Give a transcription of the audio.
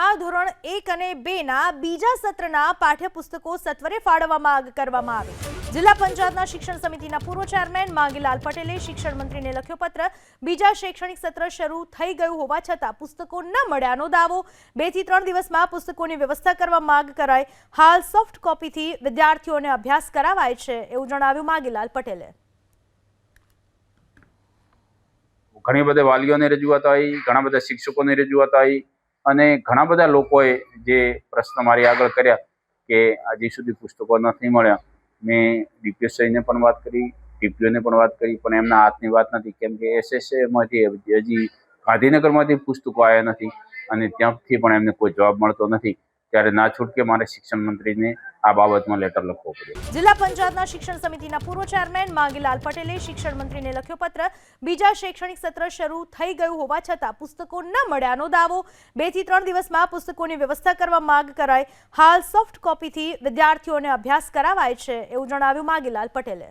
વિદ્યાલયમાં ધોરણ એક અને બેના બીજા સત્રના પાઠ્યપુસ્તકો સત્વરે ફાળવવા માંગ કરવામાં આવી. જિલ્લા પંચાયતના શિક્ષણ સમિતિના પૂર્વ ચેરમેન માંગીલાલ પટેલે શિક્ષણ મંત્રીને લખ્યો પત્ર. બીજા શૈક્ષણિક સત્ર શરૂ થઈ ગયું હોવા છતાં પુસ્તકો ન મળ્યાનો દાવો. બેથી ત્રણ દિવસમાં પુસ્તકોની વ્યવસ્થા કરવા માંગ કરાય હાલ સોફ્ટ કોપીથી વિદ્યાર્થીઓને અભ્યાસ કરાવાય છે એવું જણાવ્યું માંગીલાલ પટેલે. ઘણી બધી વાલીઓની રજૂઆત આવી, ઘણા બધા શિક્ષકોની રજૂઆત આવી. અને ઘણા બધા લોકોએ જે પ્રશ્ન મારી આગળ કર્યા કે હજી સુધી પુસ્તકો નથી મળ્યા. મેં ડીપીએસઆઈને પણ વાત કરી ડીપીઓને પણ વાત કરી, પણ એમના હાથની વાત નથી. કેમ કે એસએસએમાંથી હજી ગાંધીનગરમાંથી પુસ્તકો આવ્યા નથી અને ત્યાંથી પણ એમને કોઈ જવાબ મળતો નથી. ત્યારે ના છૂટકે મારે શિક્ષણ મંત્રીને આ બાબતમાં લેટર લખવો પડ્યો. જિલ્લા પંચાયતના શિક્ષણ સમિતિના પૂર્વ ચેરમેન માંગીલાલ પટેલે શિક્ષણ મંત્રીને લખ્યો પત્ર. બીજા શૈક્ષણિક સત્ર શરૂ થઈ ગયું હોવા છતાં પુસ્તકો ન મળ્યાનો દાવો. બેથી ત્રણ દિવસમાં પુસ્તકોની વ્યવસ્થા કરવા માંગ કરાય હાલ સોફ્ટ કોપીથી વિદ્યાર્થીઓને અભ્યાસ કરાવાય છે એવું જણાવ્યું માંગીલાલ પટેલે.